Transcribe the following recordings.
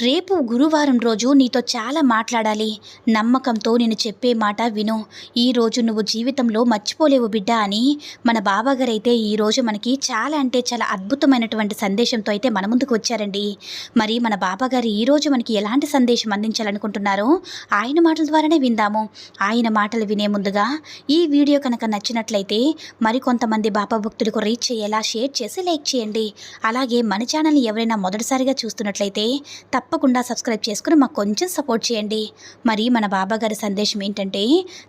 రేపు గురువారం రోజు నీతో చాలా మాట్లాడాలి. నమ్మకంతో నేను చెప్పే మాట విను. ఈరోజు నువ్వు జీవితంలో మర్చిపోలేవు బిడ్డ అని మన బాబాగారు ఈరోజు మనకి చాలా అంటే చాలా అద్భుతమైనటువంటి సందేశంతో అయితే మన ముందుకు వచ్చారండి. మరి మన బాబాగారు ఈరోజు మనకి ఎలాంటి సందేశం అందించాలనుకుంటున్నారో ఆయన మాటల ద్వారానే విందాము. ఆయన మాటలు వినే ముందుగా ఈ వీడియో కనుక నచ్చినట్లయితే మరికొంతమంది బాబా భక్తులకు రీచ్ అయ్యేలా షేర్ చేసి లైక్ చేయండి. అలాగే మన ఛానల్ని ఎవరైనా మొదటిసారిగా చూస్తున్నట్లయితే తప్పకుండా సబ్స్క్రైబ్ చేసుకుని మాకు కొంచెం సపోర్ట్ చేయండి. మరి మన బాబాగారి సందేశం ఏంటంటే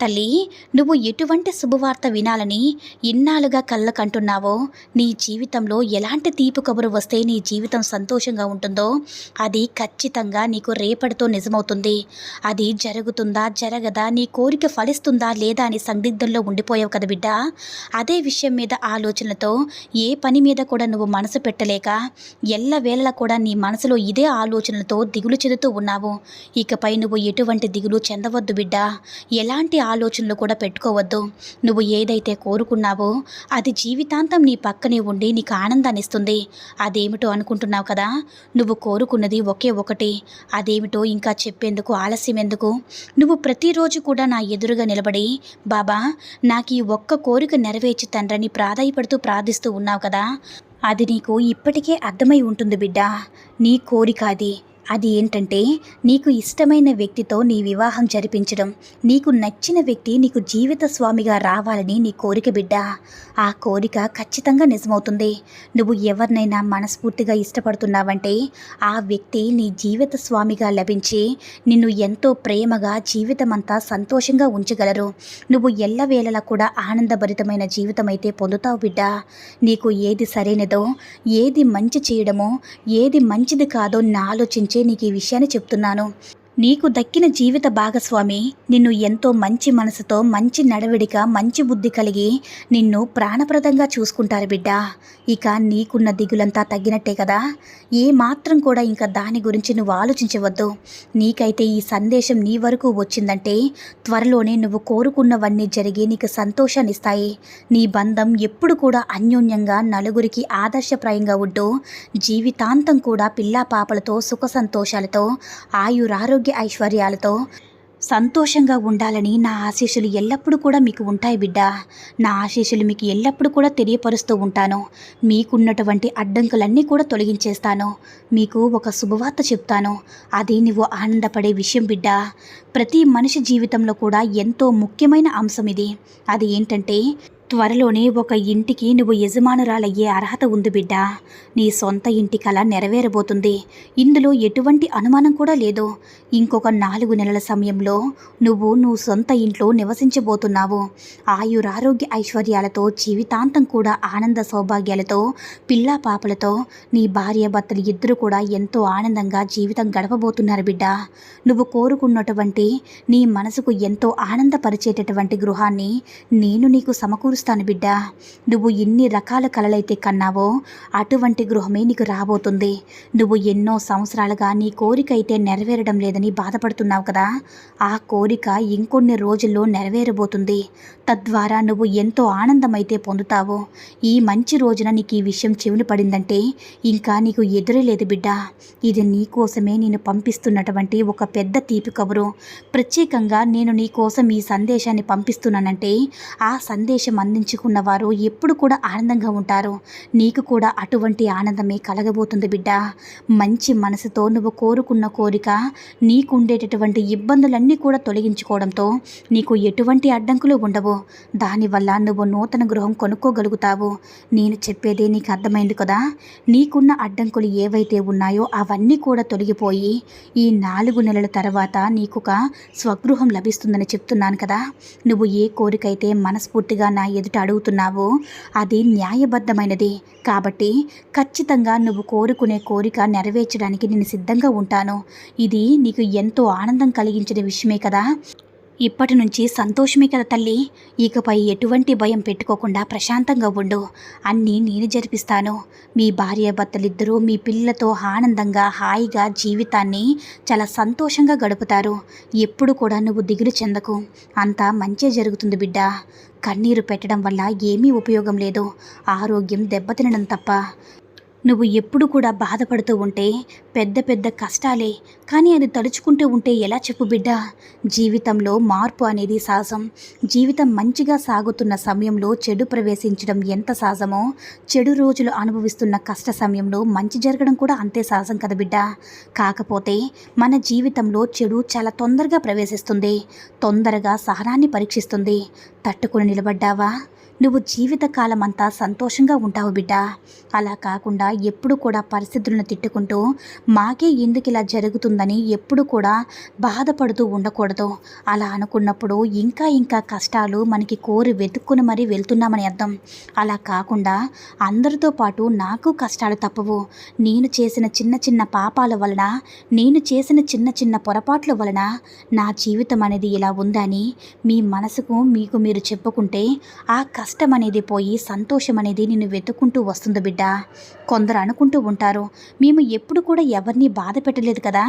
తల్లి నువ్వు ఎటువంటి శుభవార్త వినాలని ఇన్నాళ్ళుగా కళ్ళ కంటున్నావో నీ జీవితంలో ఎలాంటి తీపి కబురు వస్తే నీ జీవితం సంతోషంగా ఉంటుందో అది ఖచ్చితంగా నీకు రేపటితో నిజమవుతుంది. అది జరుగుతుందా జరగదా నీ కోరిక ఫలిస్తుందా లేదా అని సందిగ్ధంలో ఉండిపోయావు కదా బిడ్డ. అదే విషయం మీద ఆలోచనలతో ఏ పని మీద కూడా నువ్వు మనసు పెట్టలేక ఎల్లవేళలా కూడా నీ మనసులో ఇదే ఆలోచనలతో దిగులు చెందుతూ ఉన్నావు. ఇకపై నువ్వు ఎటువంటి దిగులు చెందవద్దు బిడ్డ. ఎలాంటి ఆలోచనలు కూడా పెట్టుకోవద్దు. నువ్వు ఏదైతే కోరుకున్నావో అది జీవితాంతం నీ పక్కనే ఉండి నీకు ఆనందాన్ని ఇస్తుంది. అదేమిటో అనుకుంటున్నావు కదా? నువ్వు కోరుకున్నది ఒకే ఒకటి. అదేమిటో ఇంకా చెప్పేందుకు ఆలస్యం ఎందుకు? నువ్వు ప్రతిరోజు కూడా నా ఎదురుగా నిలబడి బాబా నాకు ఈ ఒక్క కోరిక నెరవేర్చి తండ్రని ప్రాధాయపడుతూ ప్రార్థిస్తూ ఉన్నావు కదా. అది నీకు ఇప్పటికే అర్థమై ఉంటుంది బిడ్డ. నీ కోరిక అది. అది ఏంటంటే నీకు ఇష్టమైన వ్యక్తితో నీ వివాహం జరిపించడం నీకు నచ్చిన వ్యక్తి నీకు జీవిత స్వామిగా రావాలని నీ కోరిక బిడ్డ. ఆ కోరిక ఖచ్చితంగా నిజమవుతుంది. నువ్వు ఎవరినైనా మనస్ఫూర్తిగా ఇష్టపడుతున్నావంటే ఆ వ్యక్తి నీ జీవిత స్వామిగా లభించి నిన్ను ఎంతో ప్రేమగా జీవితమంతా సంతోషంగా ఉంచగలరు. నువ్వు ఎల్లవేళలా కూడా ఆనందభరితమైన జీవితం అయితే పొందుతావు బిడ్డ. నీకు ఏది సరైనదో ఏది మంచి చేయడమో ఏది మంచిది కాదో నా ఆలోచించే నీకు ఈ విషయాన్ని చెప్తున్నాను. నీకు దక్కిన జీవిత భాగస్వామి నిన్ను ఎంతో మంచి మనసుతో మంచి నడవడిక మంచి బుద్ధి కలిగి నిన్ను ప్రాణప్రదంగా చూసుకుంటారు బిడ్డ. ఇక నీకున్న దిగులంతా తగ్గినట్టే కదా. ఏ మాత్రం కూడా ఇంకా దాని గురించి నువ్వు ఆలోచించవద్దు. నీకైతే ఈ సందేశం నీ వరకు వచ్చిందంటే త్వరలోనే నువ్వు కోరుకున్నవన్నీ జరిగి నీకు సంతోషాన్ని ఇస్తాయి నీ బంధం ఎప్పుడు కూడా అన్యోన్యంగా నలుగురికి ఆదర్శప్రాయంగా ఉంటూ జీవితాంతం కూడా పిల్లా పాపలతో సుఖ సంతోషాలతో ఆయురారోగ్య ఐశ్వర్యాలతో సంతోషంగా ఉండాలని నా ఆశీస్సులు ఎల్లప్పుడూ కూడా మీకు ఉంటాయి బిడ్డ. నా ఆశీస్సులు మీకు ఎల్లప్పుడూ కూడా తెలియపరుస్తూ ఉంటాను. మీకున్నటువంటి అడ్డంకులన్నీ కూడా తొలగించేస్తాను. మీకు ఒక శుభవార్త చెప్తాను. అది నువ్వు ఆనందపడే విషయం బిడ్డ. ప్రతి మనిషి జీవితంలో కూడా ఎంతో ముఖ్యమైన అంశం ఇది. అది ఏంటంటే త్వరలోనే ఒక ఇంటికి నువ్వు యజమానురాలయ్యే అర్హత ఉంది బిడ్డా. నీ సొంత ఇంటి కల నెరవేరబోతుంది. ఇందులో ఎటువంటి అనుమానం కూడా లేదు. ఇంకొక నాలుగు నెలల సమయంలో నువ్వు నువ్వు సొంత ఇంట్లో నివసించబోతున్నావు. ఆయురారోగ్య ఐశ్వర్యాలతో జీవితాంతం కూడా ఆనంద సౌభాగ్యాలతో పిల్లా పాపలతో నీ భార్య భర్తలు ఇద్దరు కూడా ఎంతో ఆనందంగా జీవితం గడపబోతున్నారు బిడ్డ. నువ్వు కోరుకున్నటువంటి నీ మనసుకు ఎంతో ఆనందపరిచేటటువంటి గృహాన్ని నేను నీకు సమకూరు చూస్తాను బిడ్డ. నువ్వు ఎన్ని రకాల కలలైతే కన్నావో అటువంటి గృహమే నీకు రాబోతుంది. నువ్వు ఎన్నో సంవత్సరాలుగా నీ కోరిక అయితే నెరవేరడం లేదని బాధపడుతున్నావు కదా. ఆ కోరిక ఇంకొన్ని రోజుల్లో నెరవేరబోతుంది. తద్వారా నువ్వు ఎంతో ఆనందమైతే పొందుతావు. ఈ మంచి రోజున నీకు ఈ విషయం చెవిని పడిందంటే ఇంకా నీకు ఎదురలేదు బిడ్డ. ఇది నీకోసమే నేను పంపిస్తున్నటువంటి ఒక పెద్ద తీపి కబురు. ప్రత్యేకంగా నేను నీకోసం ఈ సందేశాన్ని పంపిస్తున్నానంటే ఆ సందేశం అందించుకున్నవారు ఎప్పుడు కూడా ఆనందంగా ఉంటారు. నీకు కూడా అటువంటి ఆనందమే కలగబోతుంది బిడ్డ. మంచి మనసుతో నువ్వు కోరుకున్న కోరిక నీకు ఉండేటటువంటి ఇబ్బందులన్నీ కూడా తొలగించుకోవడంతో నీకు ఎటువంటి అడ్డంకులు ఉండవు. దానివల్ల నువ్వు నూతన గృహం కొనుక్కోగలుగుతావు. నేను చెప్పేదే నీకు అర్థమైంది కదా? నీకున్న అడ్డంకులు ఏవైతే ఉన్నాయో అవన్నీ కూడా తొలగిపోయి ఈ నాలుగు నెలల తర్వాత నీకొక స్వగృహం లభిస్తుందని చెప్తున్నాను కదా? నువ్వు ఏ కోరికైతే మనస్ఫూర్తిగా నా ఎదుట అడుగుతున్నావో అది న్యాయబద్ధమైనది. కాబట్టి ఖచ్చితంగా నువ్వు కోరుకునే కోరిక నెరవేర్చడానికి నేను సిద్ధంగా ఉంటాను. ఇది నీకు ఎంతో ఆనందం కలిగించిన విషయమే కదా? ఇప్పటి నుంచి సంతోషమే కదా తల్లి. ఇకపై ఎటువంటి భయం పెట్టుకోకుండా ప్రశాంతంగా ఉండు. అన్నీ నేను జరిపిస్తాను. మీ భార్య భర్తలిద్దరూ మీ పిల్లలతో ఆనందంగా హాయిగా జీవితాన్ని చాలా సంతోషంగా గడుపుతారు. ఎప్పుడు కూడా నువ్వు దిగులు చెందకు. అంతా మంచే జరుగుతుంది బిడ్డ. కన్నీరు పెట్టడం వల్ల ఏమీ ఉపయోగం లేదు. ఆరోగ్యం దెబ్బతినడం తప్ప. నువ్వు ఎప్పుడు కూడా బాధపడుతూ ఉంటే పెద్ద పెద్ద కష్టాలే. కానీ అది తలుచుకుంటూ ఉంటే ఎలా చెప్పు బిడ్డ? జీవితంలో మార్పు అనేది సహజం. జీవితం మంచిగా సాగుతున్న సమయంలో చెడు ప్రవేశించడం ఎంత సహజమో చెడు రోజులు అనుభవిస్తున్న కష్ట సమయంలో మంచి జరగడం కూడా అంతే సహజం కదా బిడ్డ? కాకపోతే మన జీవితంలో చెడు చాలా తొందరగా ప్రవేశిస్తుంది. తొందరగా సహనాన్ని పరీక్షిస్తుంది. తట్టుకుని నిలబడ్డావా? నువ్వు జీవితకాలం అంతా సంతోషంగా ఉంటావు బిడ్డ. అలా కాకుండా ఎప్పుడు కూడా పరిస్థితులను తిట్టుకుంటూ మాకే ఎందుకు ఇలా జరుగుతుందని ఎప్పుడు కూడా బాధపడుతూ ఉండకూడదు. అలా అనుకున్నప్పుడు ఇంకా ఇంకా కష్టాలు మనకి కోరి వెతుక్కుని మరీ వెళ్తున్నామని అర్థం. అలా కాకుండా అందరితో పాటు నాకు కష్టాలు తప్పవు. నేను చేసిన చిన్న చిన్న పాపాల వలన నేను చేసిన చిన్న చిన్న పొరపాట్ల వలన నా జీవితం అనేది ఇలా ఉందని మీ మనసుకు మీకు మీరు చెప్పుకుంటే ఆ కష్ట కష్టం అనేది పోయి సంతోషం అనేది నిన్ను వెతుక్కుంటూ వస్తుంది బిడ్డ. కొందరు అనుకుంటూ ఉంటారు మేము ఎప్పుడు కూడా ఎవరిని బాధ పెట్టలేదు కదా?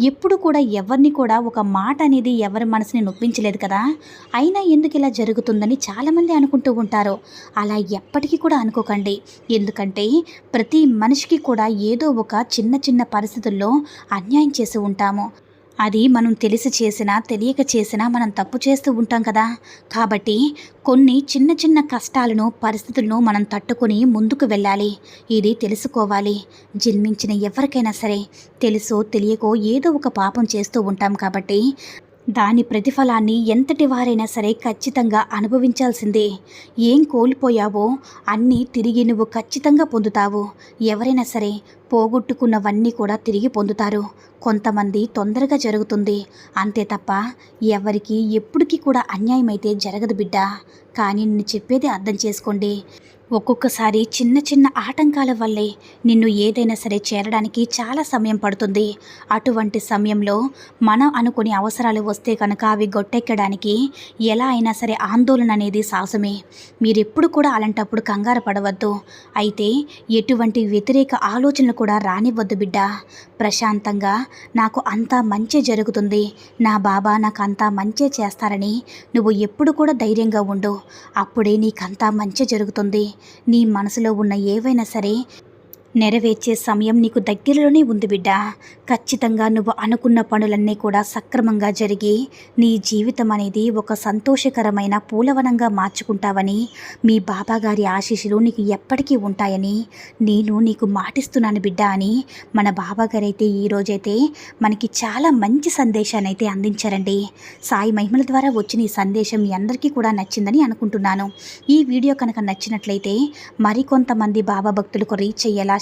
ఎప్పుడు కూడా ఎవరిని కూడా ఒక మాట అనేది ఎవరి మనసుని నొప్పించలేదు కదా? అయినా ఎందుకు ఇలా జరుగుతుందని చాలామంది అనుకుంటూ ఉంటారు. అలా ఎప్పటికీ కూడా అనుకోకండి. ఎందుకంటే ప్రతి మనిషికి కూడా ఏదో ఒక చిన్న చిన్న పరిస్థితుల్లో అన్యాయం చేసి ఉంటాము. అది మనం తెలిసి చేసినా తెలియక చేసినా మనం తప్పు చేస్తూ ఉంటాం కదా. కాబట్టి కొన్ని చిన్న చిన్న కష్టాలను పరిస్థితులను మనం తట్టుకొని ముందుకు వెళ్ళాలి. ఇది తెలుసుకోవాలి. జన్మించిన ఎవరికైనా సరే తెలుసో తెలియకో ఏదో ఒక పాపం చేస్తూ ఉంటాం కాబట్టి దాని ప్రతిఫలాన్ని ఎంతటి వారైనా సరే ఖచ్చితంగా అనుభవించాల్సిందే. ఏం కోల్పోయావో అన్నీ తిరిగి నువ్వు ఖచ్చితంగా పొందుతావు. ఎవరైనా సరే పోగొట్టుకున్నవన్నీ కూడా తిరిగి పొందుతారు. కొంతమంది తొందరగా జరుగుతుంది. అంతే తప్ప ఎవరికి ఎప్పటికీ కూడా అన్యాయం అయితే జరగదు బిడ్డ. కానీ నేను చెప్పేది అర్థం చేసుకోండి. ఒక్కొక్కసారి చిన్న చిన్న ఆటంకాల వల్లే నిన్ను ఏదైనా సరే చేరడానికి చాలా సమయం పడుతుంది. అటువంటి సమయంలో మనం అనుకునే అవసరాలు వస్తే కనుక అవి గొట్టెక్కడానికి ఎలా అయినా సరే ఆందోళన అనేది సాహసమే. మీరెప్పుడు కూడా అలాంటప్పుడు కంగారు పడవద్దు. అయితే ఎటువంటి వ్యతిరేక ఆలోచనలు కూడా రానివ్వద్దు బిడ్డ. ప్రశాంతంగా నాకు అంతా మంచి జరుగుతుంది. నా బాబా నాకు అంతా మంచి చేస్తారని నువ్వు ఎప్పుడు కూడా ధైర్యంగా ఉండు. అప్పుడే నీకంతా మంచి జరుగుతుంది. నీ మనసులో ఉన్న ఏవైనా సరే నెరవేర్చే సమయం నీకు దగ్గరలోనే ఉంది బిడ్డ. ఖచ్చితంగా నువ్వు అనుకున్న పనులన్నీ కూడా సక్రమంగా జరిగి నీ జీవితం అనేది ఒక సంతోషకరమైన పూలవనంగా మార్చుకుంటావని మీ బాబాగారి ఆశీస్సులు నీకు ఎప్పటికీ ఉంటాయని నేను నీకు మాటిస్తున్నాను బిడ్డ అని మన బాబాగారు అయితే ఈరోజైతే మనకి చాలా మంచి సందేశాన్ని అయితే అందించారండి. సాయి మహిమల ద్వారా వచ్చిన ఈ సందేశం మీ అందరికీ కూడా నచ్చిందని అనుకుంటున్నాను. ఈ వీడియో కనుక నచ్చినట్లయితే మరికొంతమంది బాబా భక్తులకు రీచ్ అయ్యేలా